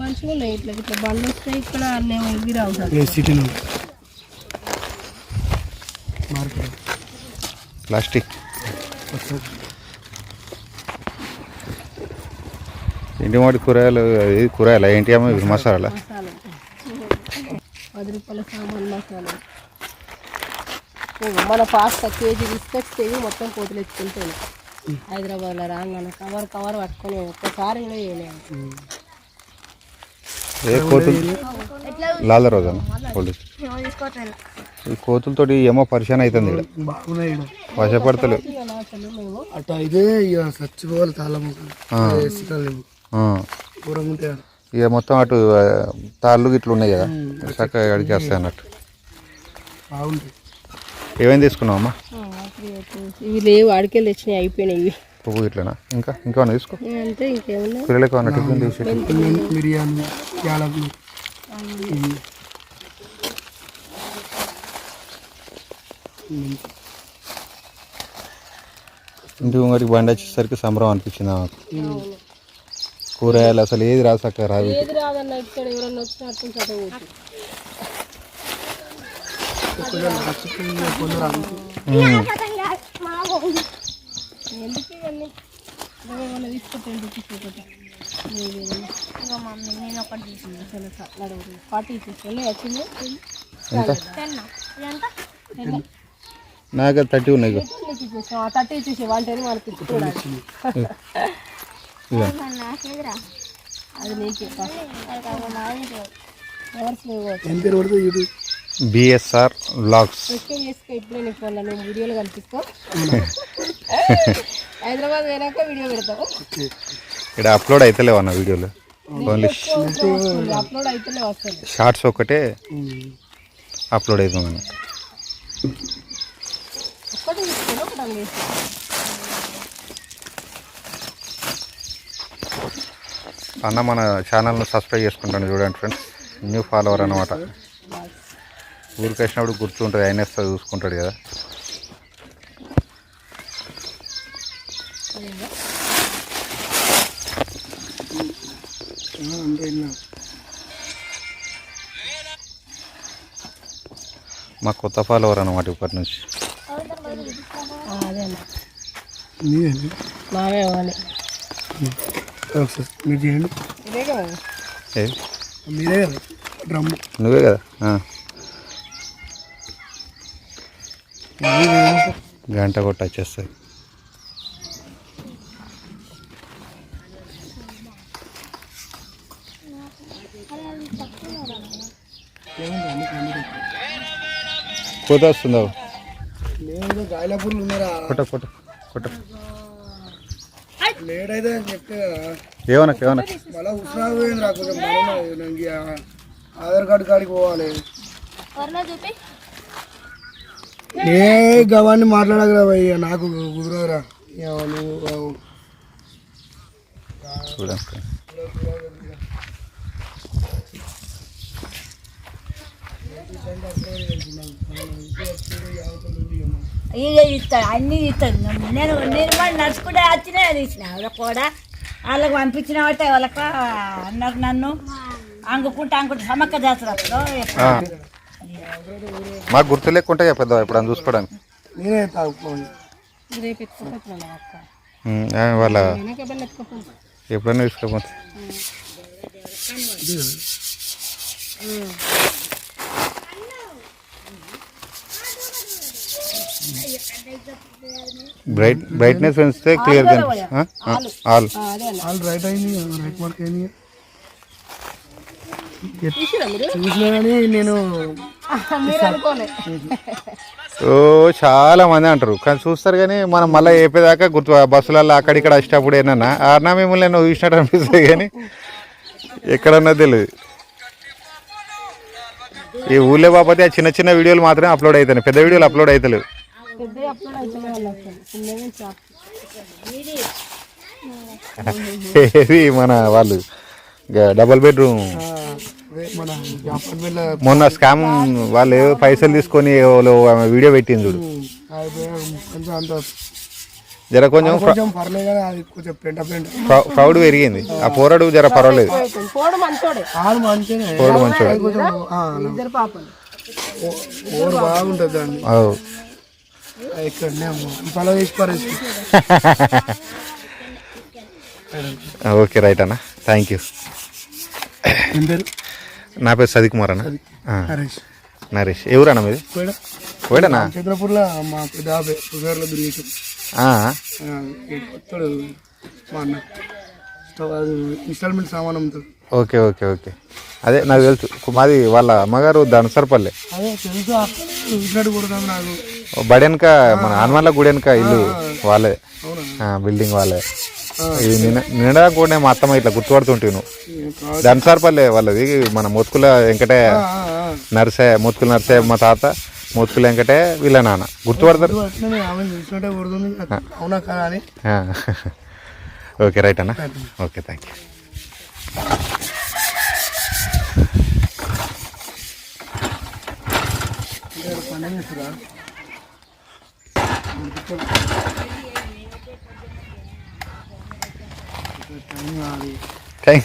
మంచిగా ఉన్నాయి ఇట్లా ఇట్లా బండ్లు వస్తాయి ఇక్కడ అన్నీ ఇవి రావు. సార్ ఏ సిటీ నుండి మార్కెట్. ప్లాస్టిక్. ఇంటి మాటి కూరగాయలు? కూరగాయలు? ఏంటి అమ్మ? ఇవి మసాలా పది రూపాయల సామాన్ మసాలా. ఇగో మన పాస్తా కేజీ తీసుకొస్తే ఇవి మొత్తం కోతులు ఎత్తుకుంటాయి. హైదరాబాద్లో రాగానే కవర్ కవర్ పట్టుకొని ఒక్కసారి కూడా వేయలేదు ఏ కోతులు? లాల రోజు? ఈ కోతులతోటి ఏమో పరిశాన్ అవుతుంది ఇక్కడ బాగున్నాయి మేము అటు అయితే ఇక చచ్చిపోవాలి లేవు. ఉంటాయి ఆడ. ఇక మొత్తం అటు తాళ్ళు గిట్లు ఉన్నాయి కదా? చక్కగా అడిగి వస్తాయి అన్నట్టు. బాగుంటాయి. ఏమేమి తీసుకున్నావు అమ్మా? ఇవి లేవు అడికెళ్ళి తెచ్చినాయి అయిపోయినాయి ఇవి పువ్వు ఇట్లనా? ఇంకా? ఇంకేమన్నా తీసుకో? అంటే ఇంకేమున్నాయి? పిల్లలకి ఏమన్నా టిఫిన్ తీసి మిరి- మిరియాలు యాలకులు. ఇవి. ఇంటి ముంగడికి బండి వచ్చేసరికి సంబరం అనిపించింది నాకు. కూరగాయలు అసలు ఏది రాదు చక్కగా రాదు. ఏది రాదన్న ఇక్కడ ఎవరన్నా వచ్చినట్టు చదవచ్చు కొందరు నచ్చుతుంది, కొందరు అంతే. ఉమ్. ఎందుకు ఇవన్నీ ఫార్టీ వచ్చింది నాకు థర్టీ ఉన్నాయి థర్టీ ఇచ్చేసి వన్ టెన్ అది నీకు బిఎస్ఆర్ బ్లాగ్స్. వీడియోలు హైదరాబాద్ పోయినాక వీడియో ఇక్కడ అప్లోడ్ అవుతలేవు అన్న వీడియోలు. ఓన్లీ అప్లోడ్ షార్ట్స్ ఒకటే అప్లోడ్ అవుతుంది అన్నట్టు అన్న మన ఛానల్ను సబ్స్క్రైబ్ చేసుకుంటాను చూడండి ఫ్రెండ్స్. న్యూ ఫాలోవర్ అనమాట ఊరికి వచ్చినప్పుడు గుర్తుంటుంది ఆయన చూసుకుంటాడు కదా. మా కొత్త ఫాలోవర్ అనమాట ఇప్పటి నుంచి. మావే చేయండి మీరే కదా డ్రమ్ నువ్వే కదా? ఆ. గంట కొట్టి వచ్చేస్తుంది కోత వస్తుందా లేదు గాయలపూర్లు ఉన్నారా? కొట్ట కొట్ట కొట్ట. లేట్ అయితే అని చెప్తే కదా. ఏమన్నా ఏమన్నా. మళ్ళీ ఉత్సాహం పోయింది రా కొంచెం బలం నాకు ఆధార్ కార్డు కాడికి పోవాలి. ఏ గవాన్ని మాట్లాడగలరా భయ్య? నాకు కుదరదురా చూడండి ఇక ఇస్తాడు అన్నీ ఇస్తాడు. నేను నేను మరి నడుచుకుంటే వచ్చినా తీసిన. వాళ్ళకి కూడా వాళ్ళకి పంపించిన బట్టే వాళ్ళకి అన్నారు నన్ను అంగుకుంటే అంగుకుంటే సమక్క జాతర ఆ. మాకు గుర్తు లేకుంటే పెద్ద ఇప్పుడు చూసుకోవడానికి? నేనే తాగుకోండి. వాళ్ళ ఎప్పుడైనా తీసుకోపోతే. బ్రైట్ బ్రైట్నెస్ పెంచితే క్లియర్ ఆల్. వాళ్ళు రైట్ అయింది రైట్ మార్క్ అయింది నేను ఓ చాలా మంది అంటారు. కానీ చూస్తారు కానీ మనం మళ్ళీ చెప్పేదాకా గుర్తు బస్సులలో అక్కడిక్కడ వచ్చేటప్పుడు ఏమన్నా అన్నా మిమ్మల్ని నువ్వు చూసినట్టు అనిపిస్తుంది కానీ ఎక్కడన్నా తెలియదు. ఈ ఊళ్ళో బాపతే ఆ చిన్న చిన్న వీడియోలు మాత్రమే అప్లోడ్ అవుతాయి పెద్ద వీడియోలు అప్లోడ్ అవుతలేవు మన వాళ్ళు గ- డబల్ బెడ్రూమ్ మొన్న స్కామ్ వాళ్ళు ఏవో పైసలు తీసుకొని ఆమె వీడియో పెట్టింది చూడు. జర కొంచెం ప్రౌడ్ పెరిగింది. ఆ పోరాడు జర పర్వాలేదు. పోడు మంచోడే. ఓకే రైట్ అన్న. థ్యాంక్ యూ నా పేరు సది కుమార్ అన్న ఆ, హరీష్ నరేష్. ఎవరన్నా మీది పోయాడనా చంద్రపూర్లో మా మా అన్న. అది ఇన్స్టాల్మెంట్ సామాన్ అమ్ముతాడు. Okay okay okay. అదే నాకు తెలుసు. మాది వాళ్ళ అమ్మగారు ధనసరపల్లె అదే తెలుసు? చూసినట్టు కొడతాం నాకు. బడెనక మన హనుమాన్ల గుడి వెనక ఇల్లు వాళ్ళే. బిల్డింగ్ వాళ్ళే. ఇది నిన్న నిండా కూడా మా అత్తమ్మ ఇట్లా గుర్తుపడుతుంటివి నువ్వు. ధనసరపల్లె వాళ్ళది మన మొత్తుకుల వెంకటే. నర్సే మొత్తుకుల నర్సే మా తాత మొత్తుకుల వెంకటే వీళ్ళ నాన్న గుర్తుపడతారు. ఓకే రైట్ అన్న. Okay thank you. పండుగ చేస్తురా టైం